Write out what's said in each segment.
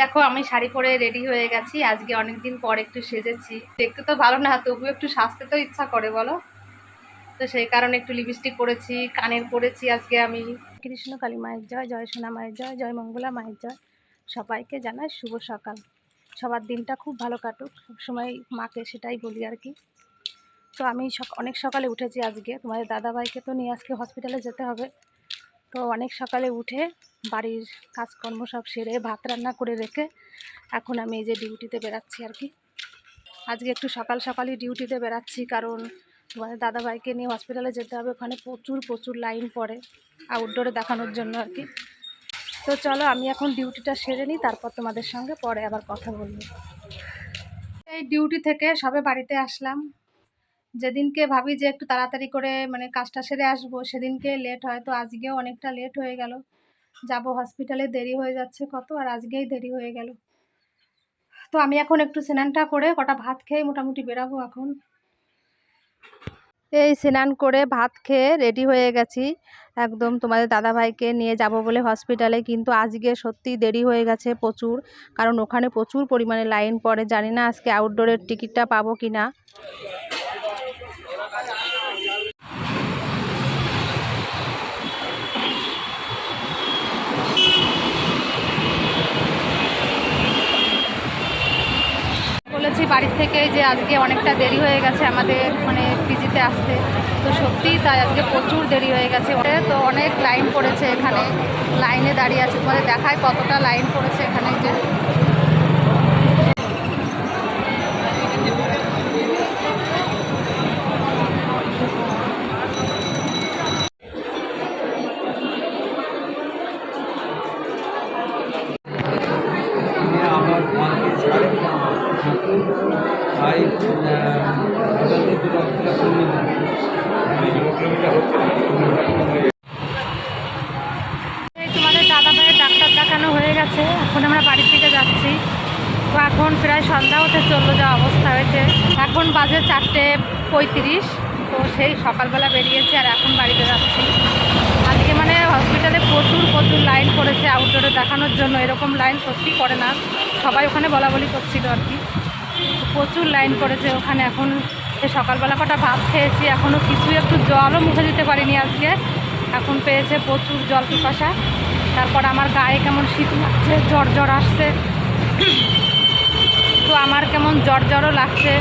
দেখো, আমি শাড়ি পরে রেডি হয়ে গেছি। আজকে অনেকদিন পর একটু সেজেছি। দেখতে তো ভালো না, তবুও একটু সাজতে তো ইচ্ছা করে, বলো? তো সেই কারণে একটু লিপস্টিক পরেছি, কানের পরেছি আজকে আমি। কৃষ্ণ কালী মায়ের জয় জয় সোনা মায়ের জয় জয় মঙ্গলা মায়ের জয়। সবাইকে জানাই শুভ সকাল। সবার দিনটা খুব ভালো কাটুক সবসময় মাকে সেটাই বলি আর কি। তো আমি অনেক সকালে উঠেছি আজকে। তোমাদের দাদাভাইকে তো নিয়ে আজকে হসপিটালে যেতে হবে। তো অনেক সকালে উঠে বাড়ির কাজকর্ম সব সেরে ভাত রান্না করে রেখে এখন আমি এই যে ডিউটিতে বেরাচ্ছি আর কি। আজকে একটু সকাল সকালই ডিউটিতে বেরাচ্ছি কারণ তোমাদের দাদাভাইকে নিয়ে হসপিটালে যেতে হবে। ওখানে প্রচুর প্রচুর লাইন পড়ে আউটডোরে দেখানোর জন্য আর কি। তো চলো আমি এখন ডিউটিটা সেরে নিই, তারপর তোমাদের সঙ্গে পরে আবার কথা বলব। এই ডিউটি থেকে সবে বাড়িতে আসলাম। যেদিনকে ভাবি যে একটু তাড়াতাড়ি করে মানে কাজটা সেরে আসব, সেদিনকে লেট হয়। তো আজকেও অনেকটা লেট হয়ে গেল। যাব হসপিটালে দেরি হয়ে যাচ্ছে কত, আর আজকেই দেরি হয়ে গেল। তো আমি এখন একটু স্নানটা করে কটা ভাত খেয়ে মোটামুটি বেরাবো এখন। এই স্নান করে ভাত খেয়ে রেডি হয়ে গেছি। একদম তোমাদের দাদাভাইকে নিয়ে যাব বলে হসপিটালে কিন্তু আজকে সত্যি দেরি হয়ে গেছে প্রচুর। কারণ ওখানে প্রচুর পরিমাণে লাইন পড়ে। জানি না আজকে আউটডোরের টিকিটটা পাবো কি না বলেছি বাড়ির থেকে যে আজকে অনেকটা দেরি হয়ে গেছে আমাদের মানে পিজিতে আসতে, তো সত্যিই তাই আজকে প্রচুর দেরি হয়ে গেছে। তো অনেক লাইন পড়েছে এখানে, লাইনে দাঁড়িয়ে আছে, তোমাদের দেখায় কতটা লাইন পড়েছে এখানে যে সন্ধ্যা হতে চলল যা অবস্থা হয়েছে। এখন বাজে চারটে পঁয়ত্রিশ, তো সেই সকালবেলা বেরিয়েছে আর এখন বাড়িতে যাচ্ছি। আজকে মানে হসপিটালে প্রচুর প্রচুর লাইন পড়েছে আউটডোরে দেখানোর জন্য। এরকম লাইন সত্যি পড়ে না। সবাই ওখানে বলা বলি করছিল আর কি। প্রচুর লাইন পড়েছে ওখানে এখন। সে সকালবেলা কটা ভাত খেয়েছি এখনও কিছু একটু জলও মুখে দিতে পারিনি আজকে। এখন পেয়েছে প্রচুর জল পিপাসা। তারপর আমার গায়ে কেমন শীত লাগছে, জ্বর জ্বর আসছে। তো আমার কেমন জ্বর জ্বরও লাগছে।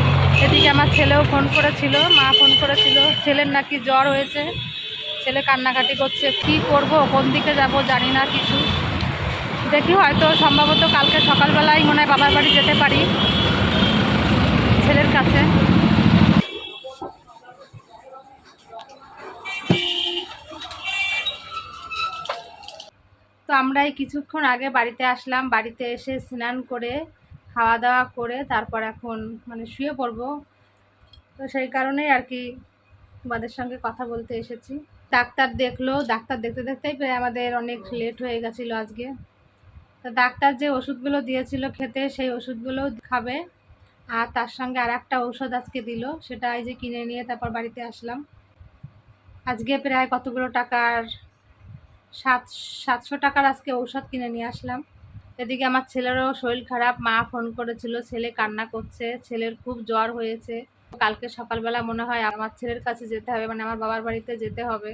এদিকে আমার ছেলেও ফোন করেছিল, মা ফোন করেছিল, ছেলের নাকি জ্বর হয়েছে। ছেলে কান্নাকাটি করছে, কি করব, কোন দিকে যাব জানি না কিছু। দেখি হয়তো সম্ভবত কালকে সকালবেলায় মনে হয় বাবার বাড়ি যেতে পারি ছেলের কাছে। তো আমরা এই কিছুক্ষণ আগে বাড়িতে আসলাম, বাড়িতে এসে স্নান করে খাওয়া দাওয়া করে তারপর এখন মানে শুয়ে পড়ব। তো সেই কারণেই আর কি তোমাদের সঙ্গে কথা বলতে এসেছি। ডাক্তার দেখল, ডাক্তার দেখতে দেখতেই প্রায় আমাদের অনেক লেট হয়ে গেছিল আজকে। তো ডাক্তার যে ওষুধগুলো দিয়েছিল খেতে, সেই ওষুধগুলো খাবে। আর তার সঙ্গে আর একটা ঔষধ আজকে দিল, সেটা এই যে কিনে নিয়ে তারপর বাড়িতে আসলাম। আজকে প্রায় কতগুলো টাকার, সাত, সাতশো টাকার আজকে ঔষধ কিনে নিয়ে আসলাম। এদিকে আমার ছেলেরও শরীর খারাপ মা ফোন করেছিল ছেলে কান্না করছে ছেলের খুব জ্বর হয়েছে। কালকে সকালবেলা মনে হয় আমার ছেলের কাছে যেতে হবে মানে আমার বাবার বাড়িতে যেতে হবে।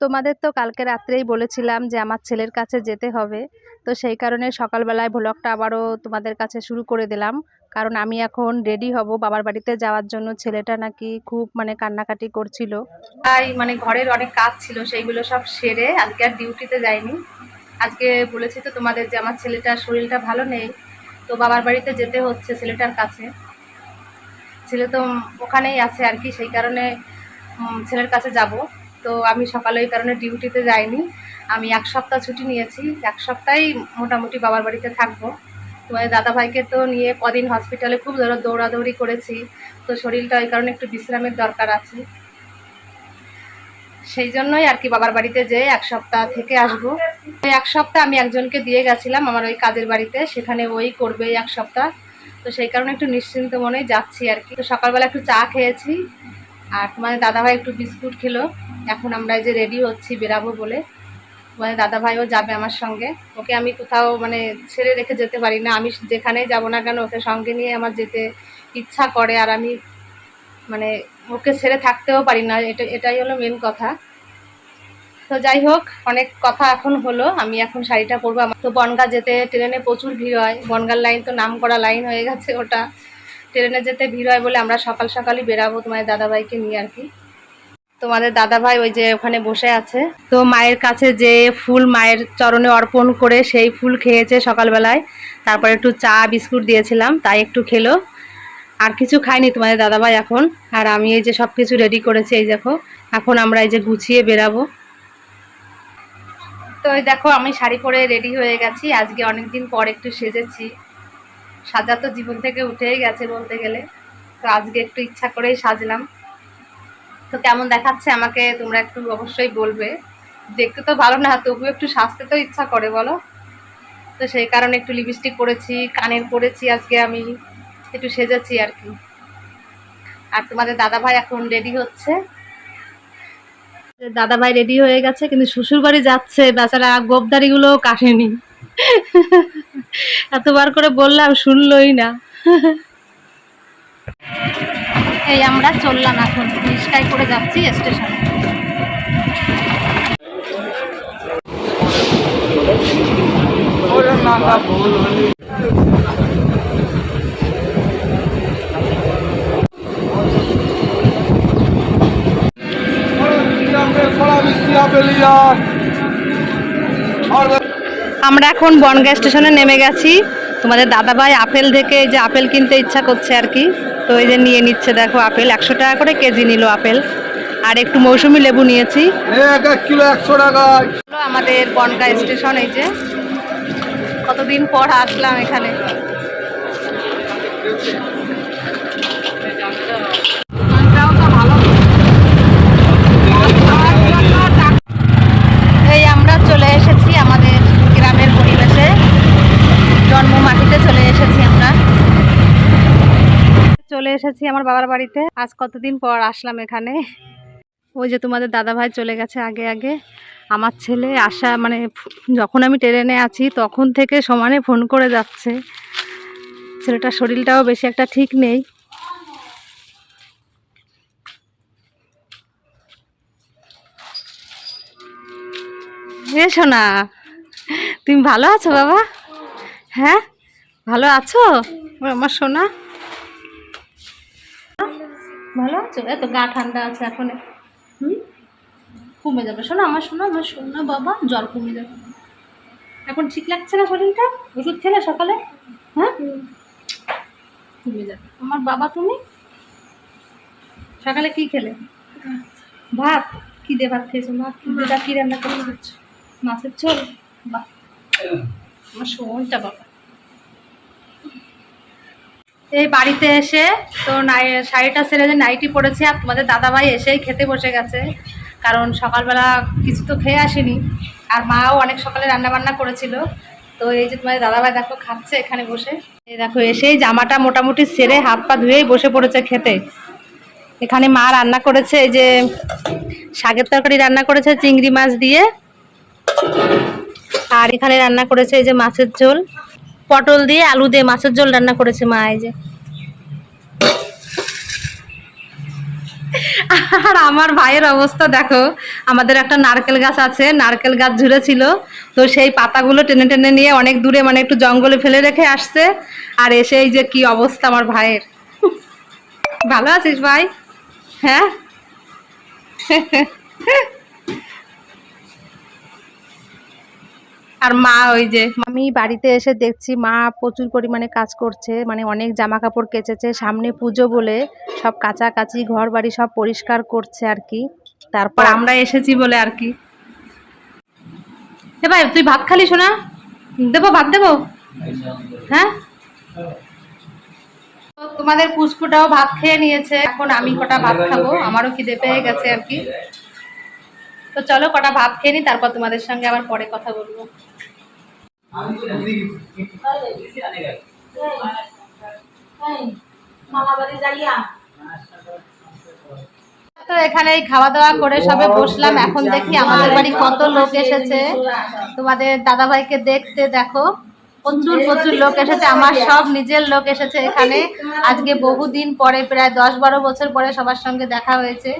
তোমাদের তো কালকে রাত্রেই বলেছিলাম যে আমার ছেলের কাছে যেতে হবে। তো সেই কারণে সকালবেলায় ভ্লগটা আবারও তোমাদের কাছে শুরু করে দিলাম। কারণ আমি এখন রেডি হব বাবার বাড়িতে যাওয়ার জন্য। ছেলেটা নাকি খুব মানে কান্নাকাটি করছিল। তাই মানে ঘরের অনেক কাজ ছিল সেইগুলো সব সেরে আজকে আর ডিউটিতে যাইনি। আজকে বলেছি তো তোমাদের যে আমার ছেলেটার শরীরটা ভালো নেই, তো বাবার বাড়িতে যেতে হচ্ছে ছেলেটার কাছে। ছেলে তো ওখানেই আছে আর কি, সেই কারণে ছেলের কাছে যাব। তো আমি সকালে ওই কারণে ডিউটিতে যাইনি। আমি এক সপ্তাহ ছুটি নিয়েছি, এক সপ্তাহেই মোটামুটি বাবার বাড়িতে থাকব। তোমাদের দাদাভাইকে তো নিয়ে কদিন হসপিটালে খুব দৌড়াদৌড়ি করেছি, তো শরীরটা ওই কারণে একটু বিশ্রামের দরকার আছে। সেই জন্যই আর কি বাবার বাড়িতে যেয়ে এক সপ্তাহ থেকে আসব। ওই এক সপ্তাহ আমি একজনকে দিয়ে গেছিলাম আমার ওই কাজের বাড়িতে, সেখানে ওই করবে এক সপ্তাহ। তো সেই কারণে একটু নিশ্চিন্ত মনেই যাচ্ছি আর কি। তো সকালবেলা একটু চা খেয়েছি আর তোমাদের দাদাভাই একটু বিস্কুট খেলো। এখন আমরা যে রেডি হচ্ছি বেরাবো বলে। মানে দাদা ভাইও যাবে আমার সঙ্গে। ওকে আমি কোথাও মানে ছেড়ে রেখে যেতে পারি না। আমি যেখানেই যাব না কেন, ওকে সঙ্গে নিয়ে আমার যেতে ইচ্ছা করে। আর আমি মানে ওকে ছেড়ে থাকতেও পারি না, এটা, এটাই হলো মেন কথা। তো যাই হোক, অনেক কথা এখন হলো, আমি এখন শাড়িটা পরবো আমার। তো বনগা যেতে ট্রেনে প্রচুর ভিড় হয়, বনগার লাইন তো নাম করা লাইন হয়ে গেছে ওটা। ট্রেনে যেতে ভিড় হয় বলে আমরা সকাল সকালই বেরাবো তোমাদের দাদাভাইকে নিয়ে আর কি। তোমাদের দাদাভাই ওই যে ওখানে বসে আছে। তো মায়ের কাছে যে ফুল মায়ের চরণে অর্পণ করে সেই ফুল খেয়েছে সকালবেলায়। তারপর একটু চা, বিস্কুট দিয়েছিলাম, তাই একটু খেলো। আর কিছু খাইনি তোমাদের দাদাভাই এখন। আর আমি এই যে সব কিছু রেডি করেছি, এই দেখো, এখন আমরা এই যে গুছিয়ে বেরাবো। তো এই দেখো, আমি শাড়ি পরে রেডি হয়ে গেছি। আজকে অনেক দিন পর একটু সেজেছি। সাজা তো জীবন থেকে উঠেই গেছে বলতে গেলে। তো আজকে একটু ইচ্ছা করেই সাজলাম। তো কেমন দেখাচ্ছে আমাকে, তোমরা একটু অবশ্যই বলবে। দেখতে তো ভালো না, তবুও একটু সাজতে তো ইচ্ছা করে, বলো? তো সেই কারণে একটু লিপস্টিক পরেছি, কানের পরেছি আজকে আমি। একটু সেজেছি আর কি। আর তোমাদের দাদা ভাই এখন রেডি হচ্ছে। দাদা ভাই রেডি হয়ে গেছে, কিন্তু শ্বশুর বাড়ি যাচ্ছে, বেচারা গোপদারিগুলো কাটেনি। এতবার করে বললাম, শুনলই না। এই আমরা চললাম এখন রিস্কায় করে যাচ্ছি স্টেশনে। আমরা এখন বনগাঁ স্টেশনে নেমে গেছি। তোমাদের দাদাভাই আপেল থেকে এই যে আপেল কিনতে ইচ্ছা করছে আর কি। তো এই যে নিয়ে নিচ্ছে দেখো আপেল একশো টাকা করে কেজি নিল আপেল। আর একটু মৌসুমি লেবু নিয়েছি। আমাদের বনগাঁ স্টেশন এই যে। কতদিন পর আসলাম এখানে এই আমরা চলে এসেছি আমাদের গ্রামের পরিবেশে জন্ম মাটিতে চলে এসেছি আমরা চলে এসেছি আমার বাবার বাড়িতে। আজ কতদিন পর আসলাম এখানে? ওই যে তোমাদের দাদা ভাই চলে গেছে আগে আগে। আমার ছেলে আসা মানে যখন আমি ট্রেনে আছি তখন থেকে সমানে ফোন করে যাচ্ছে। ছেলেটার শরীরটাও বেশি একটা ঠিক নেই। এসো না তুমি ভালো আছো বাবা? হ্যাঁ ভালো আছো? আমার সোনা। আছো এত গা ঠান্ডা আছে এখন। হুম? কমে যাবে। শোনো আমার শোনো আমার শোনো বাবা জল কমে যাবে। এখন ঠিক লাগছে না শরীরটা? ওষুধ খেলে সকালে? হ্যাঁ? কমে যাবে। আমার বাবা তুমি? সকালে কি খেলে? ভাত। কি দিয়ে ভাত খেয়েছো ভাত কি রান্না করে মাছের ঝোল? বাহ। আমার শোনটা বাবা। এই বাড়িতে এসে তো শাড়িটা সেরে যে নাইটি পরেছে আর তোমাদের দাদাভাই এসেই খেতে বসে গেছে। কারণ সকালবেলা কিছু তো খেয়ে আসেনি। আর মাও অনেক সকালে রান্না বান্না করেছিল। তো এই যে তোমাদের দাদাভাই দেখো খাচ্ছে এখানে বসে। এই দেখো, এসেই জামাটা মোটামুটি সেরে হাত পা ধুয়েই বসে পড়েছে খেতে। এখানে মা রান্না করেছে এই যে শাকের তরকারি রান্না করেছে চিংড়ি মাছ দিয়ে। আর এখানে রান্না করেছে এই যে মাছের ঝোল। পটল দিয়ে আলু দিয়ে মাছের ঝোল রান্না করেছে মা, এই যে। আর আমার ভাইয়ের অবস্থা দেখো, আমাদের একটা নারকেল গাছ আছে, নারকেল গাছ ঝুড়েছিল তো সেই পাতাগুলো টেনে টেনে নিয়ে অনেক দূরে মানে একটু জঙ্গলে ফেলে রেখে আসছে, আর এসে এই যে কি অবস্থা আমার ভাইয়ের। ভালো আছিস ভাই? হ্যাঁ? আর মা ওই যে আমি বাড়িতে এসে দেখছি মা প্রচুর পরিমাণে কাজ করছে মানে অনেক জামা কাপড় কেচেছে সামনে পুজো বলে সব কাচাকাচি ঘর বাড়ি সব পরিষ্কার করছে আর কি। তারপর আমরা এসেছি বলে আর কি। এ ভাই তুই ভাত খালি শোনা? দেবো ভাত দেবো? হ্যাঁ? তোমাদের পুষ্পুটাও ভাত খেয়ে নিয়েছে এখন আমি কটা ভাত খাব আমারও খিদে পেয়ে গেছে আর কি। তো চলো কটা ভাত খেয়ে নি তারপর তোমাদের সঙ্গে আবার পরে কথা বলব। তো এখানে খাওয়া দাওয়া করে সবে বসলাম। এখন দেখি আমাদের বাড়ি কত লোক এসেছে। তোমাদের দাদা ভাইকে দেখতে দেখো। প্রচুর প্রচুর লোক এসেছে। আমার সব নিজের লোক এসেছে এখানে। আজকে বহুদিন পরে, প্রায় দশ বারো বছর পরে সবার সঙ্গে দেখা হয়েছে।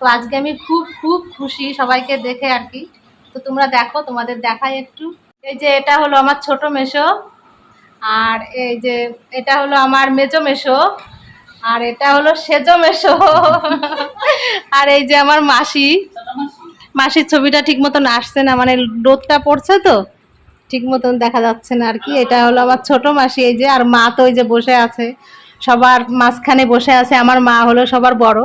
তো আজকে আমি খুব খুব খুশি সবাইকে দেখে আর কি। তো তোমরা দেখো, তোমাদের দেখাই একটু। এই যে এটা হলো আমার ছোট মেশো, আর এই যে এটা হলো আমার মেজো মেশো, আর এটা হলো সেজো মেশো। আর এই যে আমার মাসি মাসির ছবিটা ঠিক মতন আসছে না মানে রোদটা পড়ছে তো, ঠিক মতন দেখা যাচ্ছে না আর কি। এটা হলো আমার ছোট মাসি, এই যে আর মা তো ওই যে বসে আছে, সবার মাঝখানে বসে আছে, আমার মা হলো সবার বড়,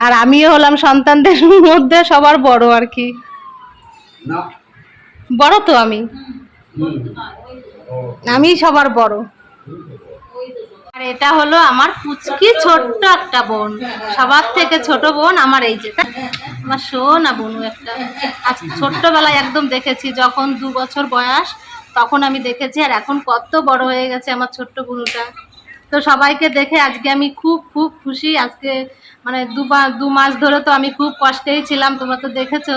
আর আমিও হলাম সন্তানদের মধ্যে সবার বড় আর কি। বড় তো আমি। আমি সবার বড়। আর এটা হলো আমার পুচকি ছোট্ট একটা বোন। সবার থেকে ছোট বোন আমার এই যে। আমার শোনা বোনু একটা। আজ ছোট্টবেলায় একদম দেখেছি, যখন দু বছর বয়স, তখন আমি দেখেছি, আর এখন কত বড় হয়ে গেছে আমার ছোট্ট বোনুটা। তো সবাইকে দেখে আজকে আমি খুব খুব খুশি। আজকে মানে দু মাস ধরে তো আমি খুব কষ্টেই ছিলাম, তোমরা তো দেখেছ।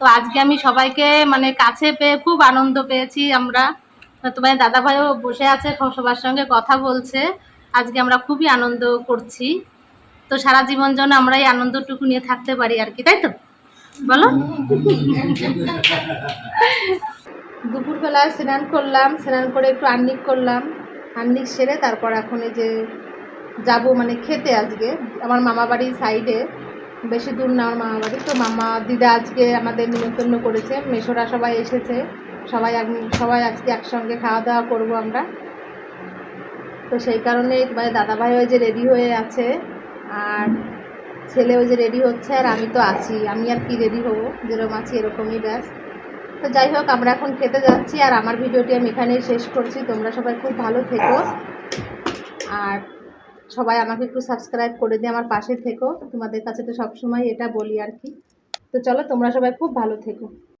তো আজকে আমি সবাইকে মানে কাছে পেয়ে খুব আনন্দ পেয়েছি আমরা। তোমার দাদা ভাইও বসে আছে, সবার সঙ্গে কথা বলছে। আজকে আমরা খুবই আনন্দ করছি। তো সারা জীবন যেন আমরা এই আনন্দটুকু নিয়ে থাকতে পারি আর কি, তাই তো? বলো। দুপুরবেলায় স্নান করলাম, স্নান করে একটু আর্নিক করলাম। আর্নিক সেরে তারপর এখন এই যে যাব মানে খেতে আজকে, আমার মামা বাড়ির সাইডে বেশি দূর না আমার মামা বাড়ি তো মামা দিদা আজকে আমাদের নিমন্ত্রণ করেছে। মেশোরা সবাই এসেছে। সবাই সবাই আজকে একসঙ্গে খাওয়া দাওয়া করব আমরা। তো সেই কারণে মানে দাদাভাই ওই যে রেডি হয়ে আছে। আর ছেলে ওই যে রেডি হচ্ছে, আর আমি তো আছি। আমি আর কি রেডি হব? যেরকম আছি, এরকমই ব্যাস। তো যাই হোক, আমরা এখন খেতে যাচ্ছি। আর আমার ভিডিওটি আমি এখানেই শেষ করছি। তোমরা সবাই খুব ভালো থেকো। আর সবাই আমাকে একটু সাবস্ক্রাইব করে দিয়ে আমার পাশে থেকো। তোমাদের কাছে তো সবসময় এটা বলি আর কি। তো চলো, তোমরা সবাই খুব ভালো থেকো।